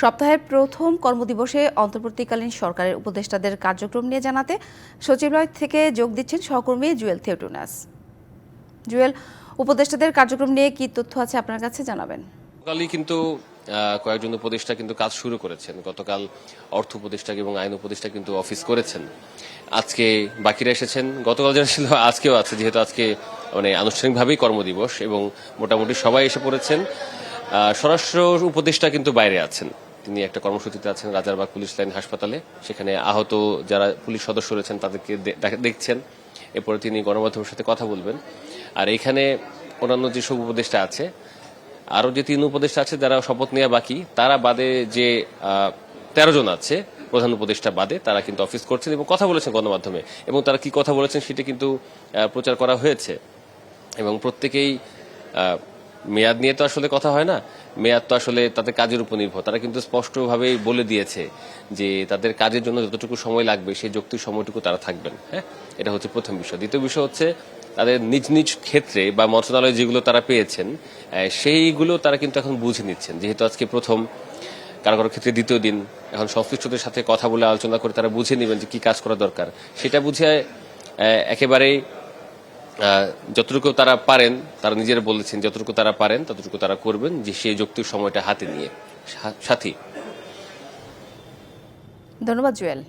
সপ্তাহের প্রথম কর্মদিবসে অন্তর্বর্তীকালীন সরকারের উপদেষ্টাদের কার্যক্রম নিয়ে জানাতে সচিবালয় থেকে যোগ দিচ্ছেন সহকর্মী জুয়েল থেওটুনাস। জুয়েল, উপদেষ্টাদের কার্যক্রম নিয়ে কি তথ্য আছে আপনার কাছে জানাবেন। গতকালই কিন্তু কয়েকজন উপদেষ্টা কিন্তু কাজ শুরু করেছেন। গতকাল অর্থ উপদেষ্টা এবং আইন উপদেষ্টা কিন্তু অফিস করেছেন। আজকে বাকিরা এসেছেন। গতকাল যারা ছিল, আজকেও আছে, যেহেতু আজকে মানে আনুষ্ঠানিকভাবেই কর্মদিবস এবং মোটামুটি সবাই এসে পড়েছেন। স্বরাষ্ট্র উপদেষ্টা কিন্তু বাইরে আছেন। তিনি একটা কর্মসূচিতে আছেন রাজারবাগ পুলিশ লাইন হাসপাতালে। সেখানে আহত যারা পুলিশ সদস্য রয়েছেন তাদেরকে দেখছেন। এরপরে তিনি গণমাধ্যমের সাথে কথা বলবেন। আর এখানে অন্যান্য যেসব উপদেষ্টা আছে, আরও যে তিন উপদেষ্টা আছে যারা শপথ নেওয়া বাকি, তারা বাদে যে তেরো জন আছে, প্রধান উপদেষ্টা বাদে, তারা কিন্তু অফিস করছেন এবং কথা বলেছেন গণমাধ্যমে। এবং তারা কি কথা বলেছেন সেটা কিন্তু প্রচার করা হয়েছে। এবং প্রত্যেকেই মেয়াদ নিয়ে তো আসলে কথা হয় না। মেয়াদ তো আসলে তাদের কাজের উপর নির্ভর। তারা কিন্তু স্পষ্টভাবেই বলে দিয়েছে যে তাদের কাজের জন্য যতটুকু সময় লাগবে, সেই যৌক্তিক সময়টুকু তারা থাকবেন হ্যাঁ? এটা হচ্ছে প্রথম বিষয়। দ্বিতীয় বিষয় হচ্ছে তাদের নিজ নিজ ক্ষেত্রে বা মন্ত্রণালয়ে যেগুলো তারা পেয়েছেন সেইগুলো তারা কিন্তু এখন বুঝে নিচ্ছেন। যেহেতু আজকে প্রথম, কারও কারও ক্ষেত্রে দ্বিতীয় দিন, এখন সংশ্লিষ্টদের সাথে কথা বলে আলোচনা করে তারা বুঝে নেবেন যে কি কাজ করা দরকার। সেটা বুঝে একেবারেই যতটুকু তারা পারেন, তারা নিজেরা বলেছেন যতটুকু তারা পারেন, ততটুকু তারা করবেন যে সেই যুক্তির সময়টা হাতে নিয়ে। সাথী। ধন্যবাদ, জুয়েল।